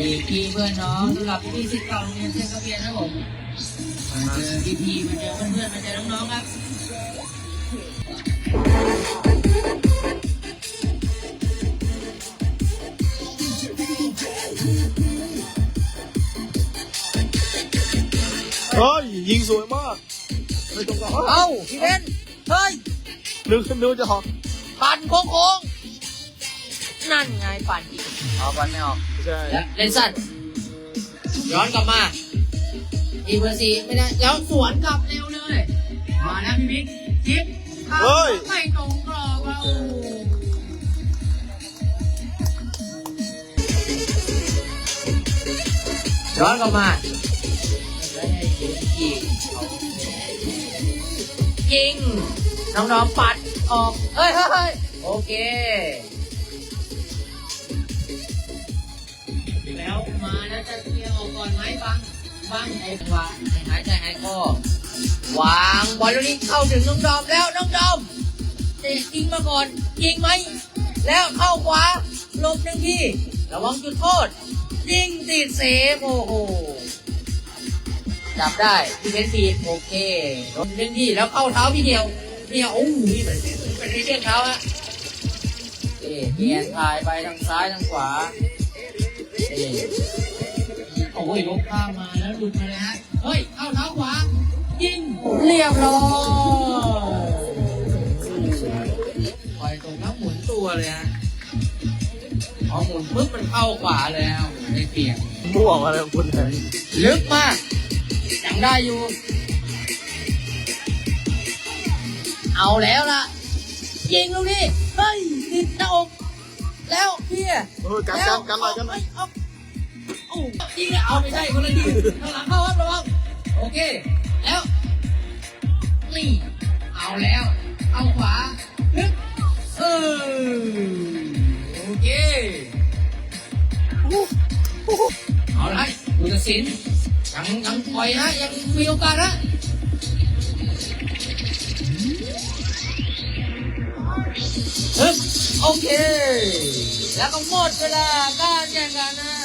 อีกทีเพื่อนน้องสำหรับพี่สิทธิ์เก่าโรงเรียนเทศเพียนนะผมมาเจอพี่พีมาเจอเพื่อนๆมาเจอน้องๆครับเฮ้ยยิงสวยมากไม่ตรงกับเอ้าพี่เบนเฮ้ยนึกนึกจะหอกปั่นโค้งๆ นั่นไงปั่นอีกเอาปั่นไม่ออกใช่แล้วเล่นสั้นย้อนกลับมาอีเบอร์สี่ไม่ได้ แล้วสวนกลับเร็วเลย มาแล้วพี่บิ๊กจิ๊บข้ามไม่ตรงกรอบเราย้อนกลับมาแล้วให้ยิงยิงน้องๆปัดออกเฮ้ยเฮ้ยเฮ้ยโอเค มาแล้วจะเคลียร์ออกก่อนไหมบังบังไอ้วางหายใจหายคอวางบอลลูกนี้เข้าถึงน้องดอมแล้วน้องดอมเตะยิงมาก่อนยิงไหมแล้วเข้าขวาลบหนึ่งทีระวังจุดโทษยิงติดเซฟโอ้โหจับได้พี่เป็นฟีโอเคโดนหนึ่งทีแล้วเข้าเท้าพี่เดียวเนี่ยโอ้โหเป็นเป็นเชือกเท้าอะเอ๊ะเนียนถ่ายไปทางซ้ายทางขวา โอ้ยลบข้ามมาแล้วหลุดมาเลยฮะเฮ้ยเข้าเท้าขวา ยิง เรียบร้อยปล่อยตรงแล้วหมุนตัวเลยฮะพอหมุนปุ๊บมันเข้าขวาแล้วได้เปรียบม่วงอะไรคุณเนี่ยลึกมากยังได้อยู่ เอาแล้วล่ะ ยิงลูกนี้เฮ้ยติดหน้าอกแล้วเพียเออกันกันกันหน่อยกันหน่อยเอาเอา ยิงเอาไม่ใช่คนละทีข้างหลังเข้าครับระวังโอเค แล้วนี่เอาแล้ว เอาขวาฮึบเออโอเคเอาละผู้ตัดสินยังยังปล่อยนะยังมีโอกาสนะฮึบโอเค แล้วก็หมดเวลาการแข่งขันนะ